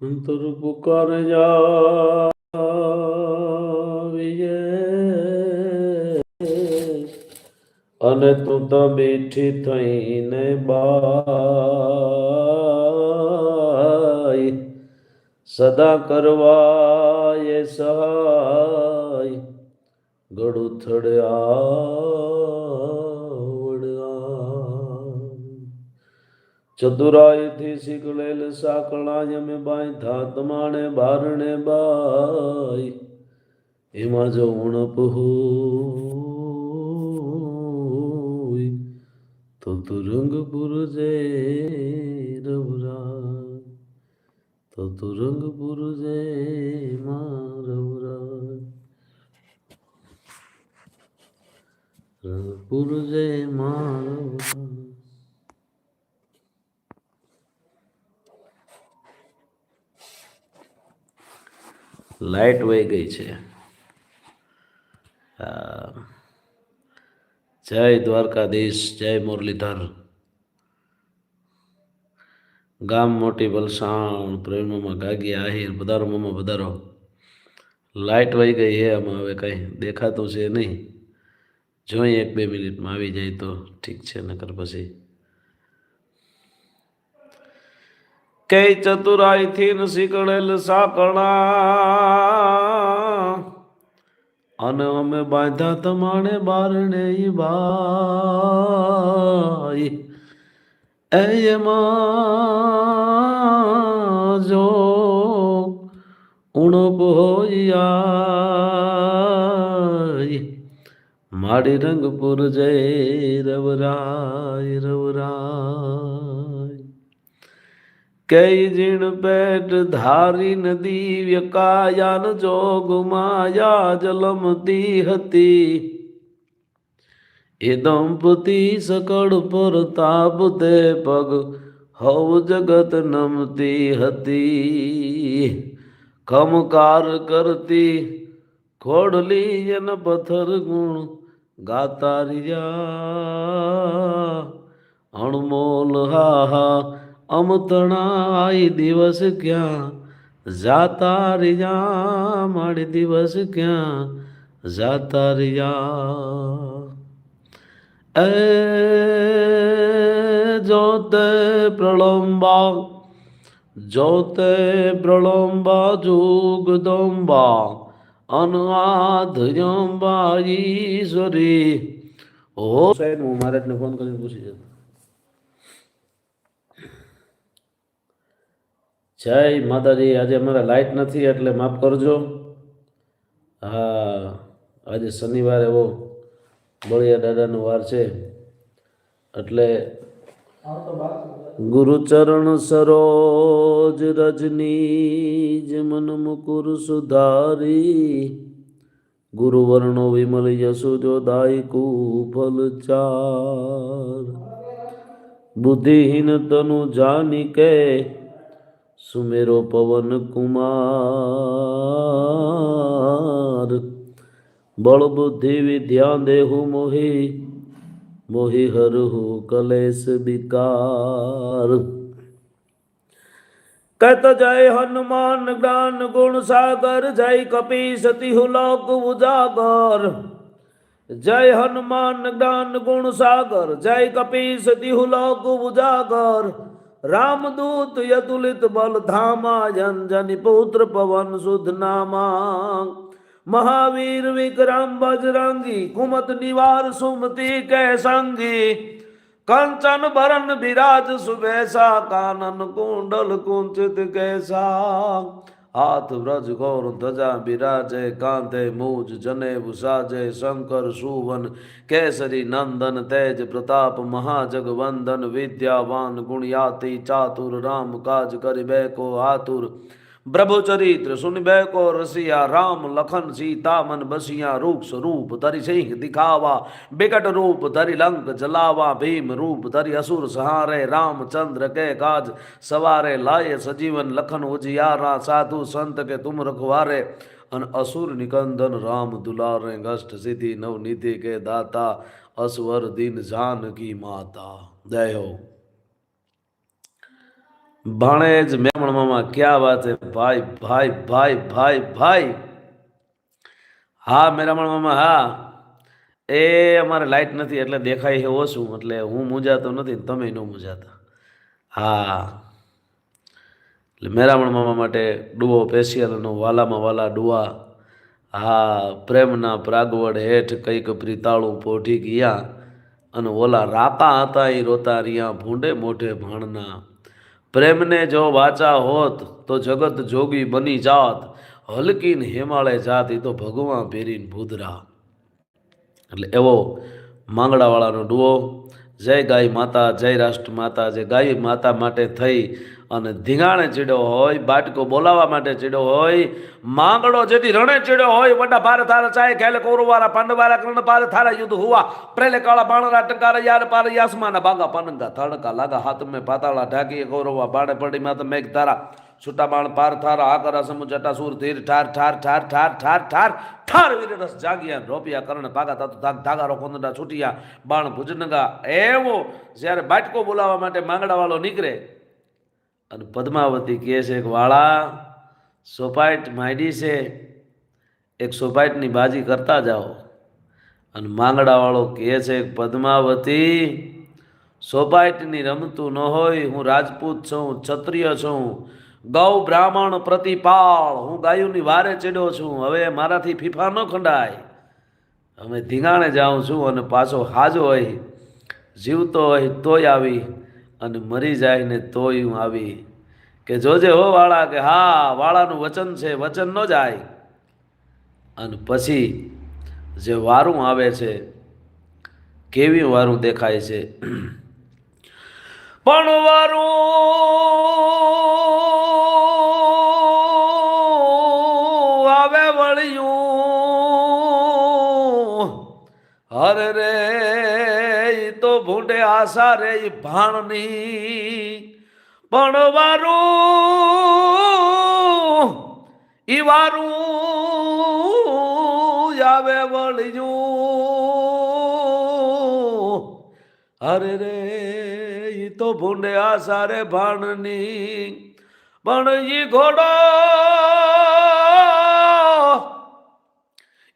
અંતર પુકાર જા અને તું તો બેઠી થઈને બાય. સદા કરવાય સહાય ગળું થડે ચતુરાઈથી શીખલેલ સાંકળાય અમે બાંધા તમાણે બારણે બાય. એમાં જો ઉણપ હોય તો તુરંગપુર જય રવરા તો તુરંગપુર જય માં રવરા રંગપુર જય માં રવરા લાઈટ વહી ગઈ છે. હા. જય દ્વારકાધીશ, જય મુરલીધર. ગામ મોટી વલસાણ, પ્રેમમાં ગાગી આહિર પધારો મમ્મા પધારો. લાઇટ વહી ગઈ છે આમાં, હવે કંઈ દેખાતું છે નહીં. જોઈએ એક બે મિનિટમાં આવી જાય તો ઠીક છે, નકર પછી કઈ ચતુરાઈથી શીકળેલ સાકણા અને અમે બાંધ્યા તમાણે બારણે ભાઈ એમાં જો ઉણપ હોઈ માડી રંગપુર જય રવરાય રવરાય. કઈ જીણ પેટ ધારી નદી વ્યકાયાન જોગ માયા જલમતી હતી એ દંપતી સકળ પર તાપતે પગ હવ જગત નમતી હતી ખમકાર કરતી ખોડલી એન પથ્થર ગુણ ગાતા રિયા અણમોલ હા હા અમતણાઈ દિવસ ક્યાં? જાતા રિયા મારી દિવસ ક્યાં? જાતા રિયા એ જોતે પ્રલંબા જોતે પ્રલંબા જુગદંબા અનાધયંબા ઈશ્વરી ઓ સાહેબ, હું મહારાજને ફોન કરીને પૂછી જતો. જય માતાજી. આજે અમારે લાઇટ નથી, એટલે માફ કરજો. હા, આજે શનિવાર એવો બળિયા દાદાનો વાર છે. એટલે ગુરુચરણ સરોજ રજની મન મુકુર સુધારી. ગુરુવર્ણો વિમલ યશુ જો દાયકુ ચાર. બુદ્ધિહીન તનુ જાની કે સુમેરો પવન કુમાર. બળ બુદ્ધિ વિદ્યા દેહુ મોહી મોહી હરહુ કલેશ વિકાર કત જય હનુમાન જ્ઞાન ગુણ સાગર, જય કપી સતી લોક ઉજાગર. જય હનુમાન જ્ઞાન ગુણ સાગર, જય કપી સતી લોક ઉજાગર. રામદૂત યતુલિત બલ ધામા જનજની પુત્ર પવન સુધ નામા. મહાવીર વિક્રમ બજરંગી, કુમત નિવાર સુમતિ કે સંગી. કંચન બરન બિરાજ સુબેસા કાનન કુંડલ કુંચિત કેસા. હાથ વ્રજ ગૌર ધજા બિરાજે, કાંધે મૂજ જને સાજે શંકર સુવન, કેસરી નંદન તેજ પ્રતાપ, મહાજગવંદન, વિદ્યાવાન, ગુણયાતી ચાતુર, રામ કાજ કરી કો આતુર બ્રભુચરિત્ર સુનિબે કો રસિયા, રામ લખન સીતા મન બસિયા રૂક્ષ રૂપ ધરી સિંહ દિખાવા, બિકટ રૂપ ધરી લંક જલાવા, ભીમ રૂપ ધરી અસુર સહારે, રામચંદ્ર કે કાજ સવારે લાય સજીવન લખન ઉજિયારા, સાધુ સંત કે તુમ રખવારે, અન અસુર નિકંદન રામ દુલારે ગષ્ટ સિદ્ધિ નવનિધિ કે દાતા અસવર દિન જાનકી માતા. દયો ભાણેજ મેમણ મામા ક્યાં વાત હે? ભાઈ ભાઈ ભાઈ ભાઈ ભાઈ. હા મેરામણ મામા હા. એ અમારે લાઇટ નથી એટલે દેખાય છે ઓછું, એટલે હું મૂંઝાતો નથી તમે ન મૂંઝાતા. હા. એટલે મેરામણ મામા માટે ડુઓ પેશિયલનો વાલામાં વાલા ડુઆ. હા, પ્રેમના પ્રાગવડ હેઠ કંઈક પ્રીતાળું પોઢી ગયા અને ઓલા રાતા હતા એ રોતા રિયા ભૂંડે મોઢે ભાણના. પ્રેમને જો વાચા હોત તો જગત જોગી બની જાત. હલકીન હેમાળે જાત એ તો ભગવાન પહેરીને ભૂદરા. એટલે એવો માંગડાવાળાનો ડુઓ, જય ગાય માતા, જય રાષ્ટ્ર માતા, જે ગાય માતા માટે થઈ અને ધીંગાણે ચીડ્યો હોય, બાટકો બોલાવવા માટે ચીડ્યો હોય, માંગડો જેથી રણે ચીડ્યો હોય, વડા ભારે થારા ચાય ખેલે કૌરવારા પાંડવારા કરણ પાર થારા યુદ્ધ હુવા, પ્રેલે કાળા બાણરા, ટંકારા, યાર પાર યાસમાના બાગા, પાનંગા થડકા લાગા, હાથ મેં પાતાળા ઢાકી કૌરવા, બાણે પડી માત મેઘ તારા, છૂટા બાણ પાર થાર, આકરા સમુ જટા સુર ધીર, ઠાર ઠાર ઠાર ઠાર ઠાર ઠાર ઠાર વીરરસ જાગ્યા, રોપિયા, કરણ, ભાગા, તાતો ધાગ ધાગારો કોંદડા છૂટિયા, બાણ, ભુજનગા, એવો, જ્યારે બાટકો બોલાવવા માટે માંગડાવાળો નીકળે અને પદ્માવતી કહે છે કે, વાળા, સોપાઈટ માંડી છે. એક સોપાઈટની બાજી કરતા જાઓ. અને માંગડાવાળો કહે છે કે, પદ્માવતી, સોપાઈટની રમતું ન હોય. હું રાજપૂત છું ક્ષત્રિય છું. ગૌ બ્રાહ્મણ પ્રતિપાળ. હું ગાયોની વારે ચડ્યો છું. હવે મારાથી ફીફા ન ખંડાય. અમે ધીંગાણે જાઉં છું અને પાછો હાજો હોય જીવતો હોય તોય આવી. અને મરી જાય ને તોય હું આવી. કે જોજે હો વાળા, કે હા, વાળાનું વચન છે, વચન ન જાય. અને પછી જે વારું આવે છે, કેવી વારું દેખાય છે? પણ વારું આવે વળ્યું. હરે રે ભૂંડે આશા રે ભાણની. પણ વારું, ઈ વારું આવે વળ્યું. અરે રે, ઈ તો ભૂંડે આશા રે ભાણની. પણ ઈ ઘોડો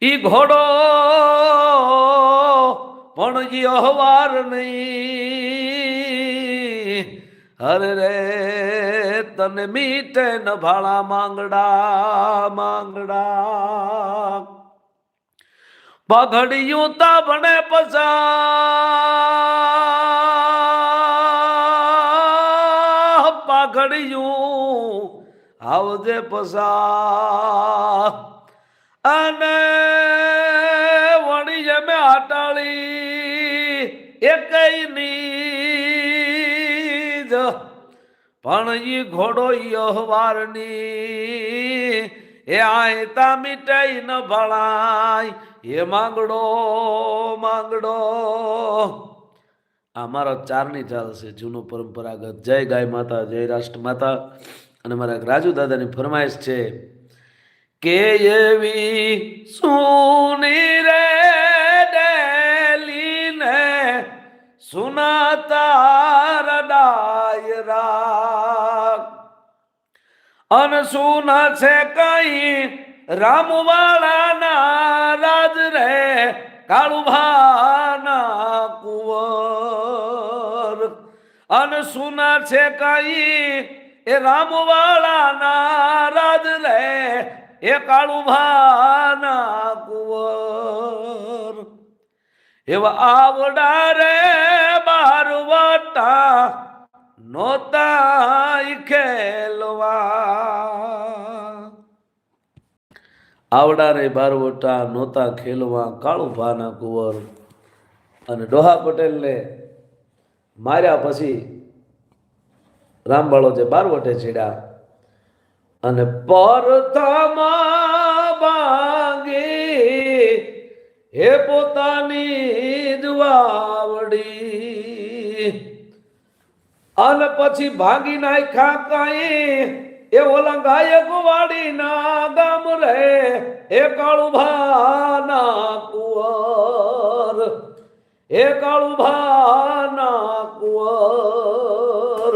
ઈ ઘોડો પણ ઈ અહવાર નહીં. હરે રે, તને મીટે ન ભાળા માંગડા માંગડા. પગડિયું તા ભણે પસા પાઘડિયું આવજે પસા અને આટાળી જ પણ ઈ ઘોડો યહવારની, એ આયતા મીટાઈ ન ભળાય એ માંગડો માંગડો. આ મારો ચારની ચાલ છે, જૂનું પરંપરાગત જય ગાય માતા, જય રાષ્ટ્ર માતા. અને મારા રાજુ દાદાની ફરમાઈશ છે કે એવી સુની રે સુનાતા રડાયરા અન સુના છે કઈ રામવાળાના રાજ રે? કાળુભાના કુંવર. અન સુના છે કઈ એ રામવાળાના રાજ રે? એ કાળુભાના કુંવર. એવા આવડા રે મારું વાતા નોતા ખેલવા. આવડા રે બારવટા નોતા ખેલવા, કાળું ભાના કુંવર. અને ડોહા પટેલને માર્યા પછી રામબાળો જે બારવટે ચીડ્યા. અને પરતામાં હે પોતાની દુવાવડી અને પછી ભાંગી નાખ્યા કાંઈ, એ ઓલા ગાયક વાડી ના ગામ રે, એ કાળુભા કુંવર. એ ભાના કુંવર.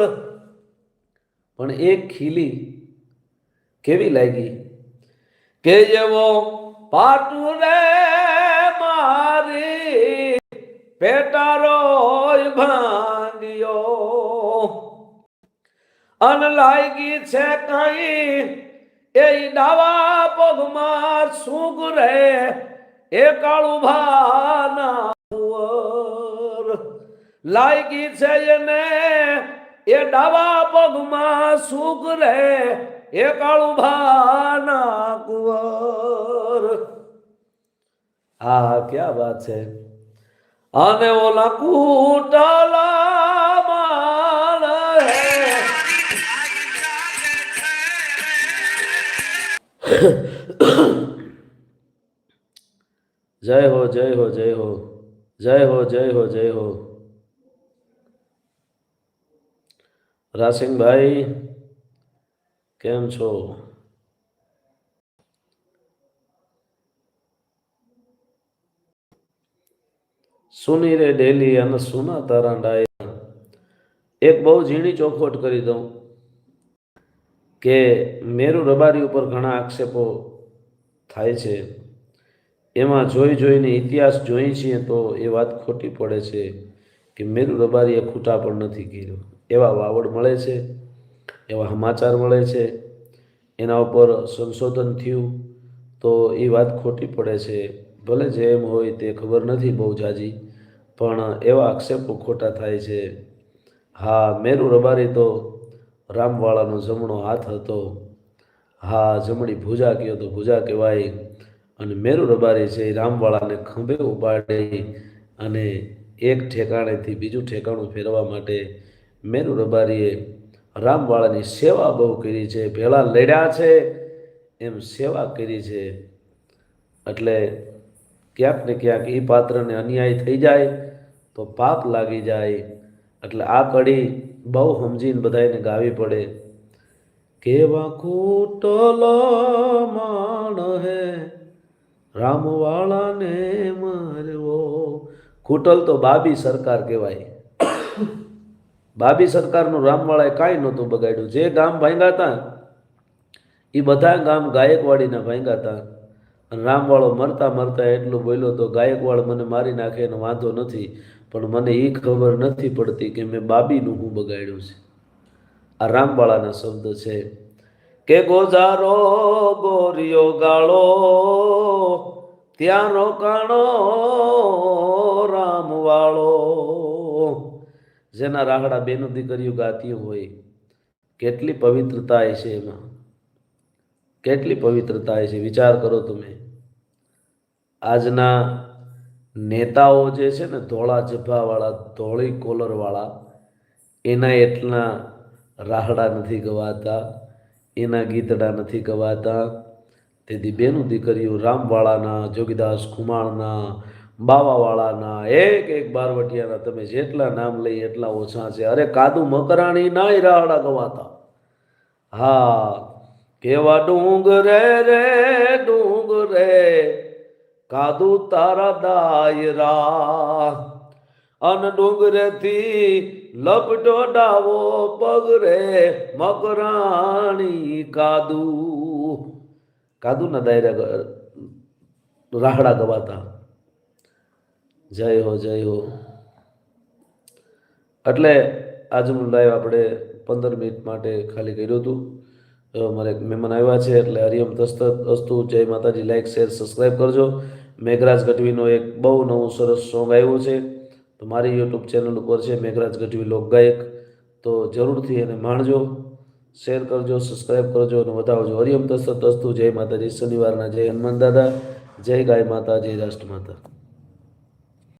પણ એ ખીલી કેવી લાગી? કે જેવો પાટું રે પેટારો ભાંગ્યો અન લાગી છે કઈ, એ ડાવા પગમાં સુગ રે એ કાળું ભાના. લાગી છે એને, એ ડાવા પગમાં સુગ રે એ કાળું ભાના કુંવર હા, ક્યાં વાત છે? અને ઓલા કુટાલા માણ જય હો જય હો જય હો. જય હો જય હો જય હો. રાસિંગભાઈ, કેમ છો? સુની રે ડેલી અને સુના તારા ડાયા. એક બહુ ઝીણી ચોખવટ કરી દઉં કે મેરુ રબારી ઉપર ઘણા આક્ષેપો થાય છે. એમાં જોઈ જોઈને ઇતિહાસ જોઈ છીએ તો એ વાત ખોટી પડે છે કે મેરુ રબારીએ ખૂટા પણ નથી કર્યું. એવા વાવડ મળે છે, એવા સમાચાર મળે છે, એના ઉપર સંશોધન થયું તો એ વાત ખોટી પડે છે. ભલે જે એમ હોય તે ખબર નથી બહુ જાજી. પણ એવા આક્ષેપો ખોટા થાય છે. હા મેરુ રબારી તો રામવાળાનો જમણો હાથ હતો. હા, જમણી ભુજા કહ્યો તો ભુજા કહેવાય. અને મેરુ રબારી છે એ રામવાળાને ખંભે ઉપાડી અને એક ઠેકાણેથી બીજું ઠેકાણું ફેરવા માટે મેરુ રબારીએ રામવાળાની સેવા બહુ કરી છે. ભેળા લડ્યા છે, એમ સેવા કરી છે. એટલે ક્યાંક ને ક્યાંક એ પાત્રને અન્યાય થઈ જાય, તો પાપ લાગી જાય. એટલે આ કડી બહુ સમજીને બધાને ગાવી પડે. કેવા કુટલ માણ હે, રામવાળાને મરવો. કુટલ તો બાબી સરકાર કહેવાય. બાબી સરકારનું રામવાળાએ કાંઈ નહોતું બગાડ્યું. જે ગામ ભાંગ્યા હતા એ બધા ગામ ગાયકવાડીના અને રામવાળો મરતા મરતા એટલું બોલ્યો તો ગાયકવાડ મને મારી નાખે એનો વાંધો નથી, પણ મને એ ખબર નથી પડતી કે મેં બાબીનું હું બગાડ્યું છે. આ રામવાળાના શબ્દ છે. કે ગોજારો ગોરિયો ગાળો ત્યાં રોકાણો રામવાળો. જેના રાહડા બેનું દીકરીઓ ગાતી હોય, કેટલી પવિત્રતા છે એમાં. કેટલી પવિત્રતા છે, વિચાર કરો તમે. આજના નેતાઓ જે છે ને, ધોળા જભાવાળા ધોળી કોલરવાળા, એના એટલા રાહડા નથી ગવાતા, એના ગીતડા નથી ગવાતા. તેથી બેનું દીકરીઓ રામવાળાના, જોગીદાસ કુમારના બાવાવાળાના, એક એક બારવટિયાના તમે જેટલા નામ લઈ એટલા ઓછા છે. અરે કાદુ મકરાણી નાય રાહડા ગવાતા. હા કેવા ડુંગરે રે ડુંગરે કાદુ તારા દાયરા અન ડુંગરેથી લપટો ડાવો પગરે મકરાણી કાદુ. કાદુના દાયરા રાહડા ગવાતા. જય હો જય હો. એટલે આજનું લાઈવ આપણે પંદર મિનિટ માટે ખાલી કર્યું હતું. મારે મહેમાન આવ્યા છે એટલે હરિયમ તસ્ત અસ્તુ જય માતાજી લાઈક શેર સબસ્ક્રાઈબ કરજો. મેઘરાજ ગઢવીનો એક બહુ નવું સરસ સોંગ આવ્યું છે. તો મારી યુટ્યુબ ચેનલ ઉપર છે મેઘરાજ ગઢવી લોકગાયક તો જરૂરથી એને માણજો શેર કરજો સબસ્ક્રાઈબ કરજો અને વધાવજો. હરિયમ તસ્ત અસ્તુ જય માતાજી, શનિવારના જય હનુમાન દાદા. જય ગાય માતા, જય રાષ્ટ્ર માતા.